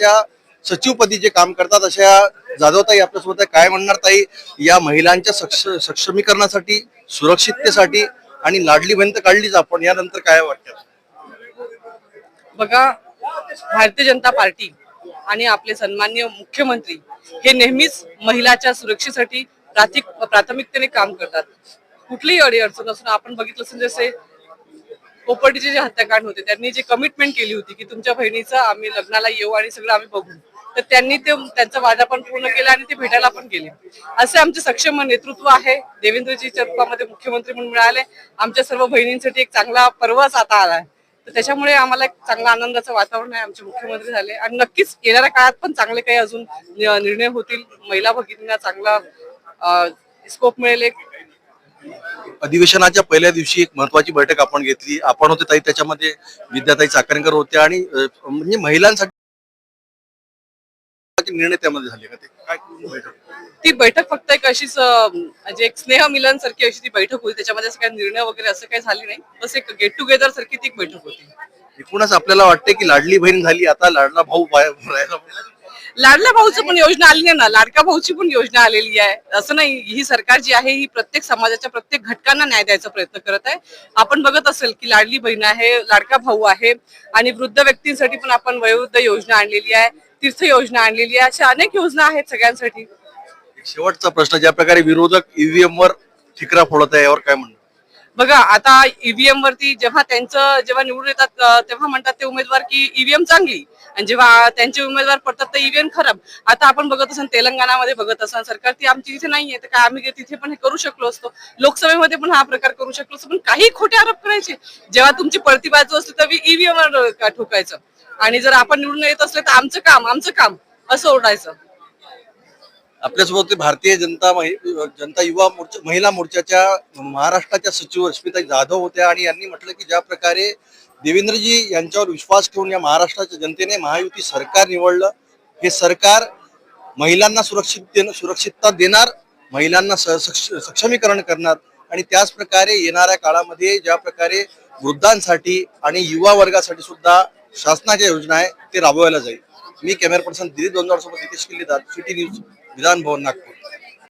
महाराष्ट्राच्या सचिवपदी जे काम करतात अशा जाधवताई आपल्यासोबत काय म्हणणार ताई? या महिलांच्या सक्ष सक्षमीकरणासाठी सुरक्षिततेसाठी आणि लाडली बहीण तर काढलीच आपण यानंतर काय वाटतं? बघा भारतीय जनता पार्टी आणि आपले सन्मान्य मुख्यमंत्री हे नेहमीच महिलाच्या सुरक्षेसाठी प्राथमिकतेने काम करतात. कुठलीही अडी अडचण असून आपण बघितलं असेल जसे पोपटीचे जे हत्याकांड होते त्यांनी जी कमिटमेंट केली होती की तुमच्या बहिणीचं आम्ही लग्नाला येऊ आणि सगळं आम्ही बघू तर त्यांनी ते त्यांचा वादा पण पूर्ण केला आणि ते भेटायला पण गेले. असे आमचे सक्षम नेतृत्व आहे. देवेंद्रजीच्या रूपामध्ये मुख्यमंत्री म्हणून मिळाले. आमच्या सर्व बहिणींसाठी एक चांगला पर्वच आता आला तर त्याच्यामुळे आम्हाला एक चांगला आनंदाचं वातावरण आहे. आमचे मुख्यमंत्री झाले. आणि नक्कीच येणाऱ्या काळात पण चांगले काही अजून निर्णय होतील. महिला भगिनींना चांगला स्कोप मिळेल एक. अधिवेशनाच्या पहिल्या दिवशी एक महत्वाची बैठक आपण घेतली. आपण होते ताई त्याच्यामध्ये विद्याताई चाकणकर होत्या आणि म्हणजे महिलांसाठी निर्णय त्यामध्ये झाले का ते? काय बैठक? ती बैठक फक्त एक अशीच म्हणजे एक स्नेह मिलन सारखी अशी ती बैठक होती. त्याच्यामध्ये असं काही निर्णय वगैरे असं काही झाले नाही. बस एक गेट टुगेदर सारखी ती एक बैठक होती. एकूणच आपल्याला वाटते की लाडली बहीण झाली. आता लाडला भाऊ बाहेर. लाडल्या भाऊचं पण योजना आली आहे ना? लाडका भाऊची पण योजना आलेली आहे. असं नाही ही सरकार जी आहे ही प्रत्येक समाजाच्या प्रत्येक घटकांना न्याय द्यायचा प्रयत्न करत आहे. आपण बघत असेल की लाडली बहीण आहे लाडका भाऊ आहे आणि वृद्ध व्यक्तींसाठी पण आपण वयोवृद्ध योजना आणलेली आहे तीर्थ योजना आणलेली आहे. अशा अनेक योजना आहेत सगळ्यांसाठी. शेवटचा प्रश्न ज्या प्रकारे विरोधक ईव्हीएम वर ठिकरा फोडत आहे यावर काय म्हणणं? बघा आता ईव्हीएम वरती जेव्हा त्यांचं जेव्हा निवडून येतात तेव्हा म्हणतात ते उमेदवार की ईव्हीएम चांगली. आणि जेव्हा त्यांचे उमेदवार पडतात तर ईव्हीएम खराब. आता आपण बघत असाल तेलंगणामध्ये बघत असाल सरकार ती आमची तिथे नाहीये तर काय आम्ही तिथे पण हे करू शकलो असतो. लोकसभेमध्ये पण हा प्रकार करू शकलो असतो पण काही खोटे आरोप करायचे. जेव्हा तुमची पळती बाजू असली तर ईव्हीएम वर ठोकायचं? आणि जर आपण निवडून येत असले तर आमचं काम आमचं काम असं ओरडायचं. आपल्यासोबत ते भारतीय जनता महि- जनता युवा मोर्चा महिला मोर्चाच्या महाराष्ट्राच्या सचिव रश्मिताई जाधव होत्या आणि यांनी म्हटलं की ज्या प्रकारे देवेंद्रजी यांच्यावर विश्वास ठेवून या महाराष्ट्राच्या जनतेने महायुती सरकार निवडलं हे सरकार महिलांना सुरक्षित देणं- सुरक्षितता देणार महिलांना स- सक्ष- सक्षमीकरण करणार आणि त्याच प्रकारे येणाऱ्या काळामध्ये ज्या प्रकारे वृद्धांसाठी आणि युवा वर्गासाठी सुद्धा शासनाच्या योजना आहे ते राबवायला जाईल. मी कॅमेरा पर्सन दिलीप दोंदार सोबत नितेश किल्लेदार सिटी न्यूज विधान भवन नागपूर.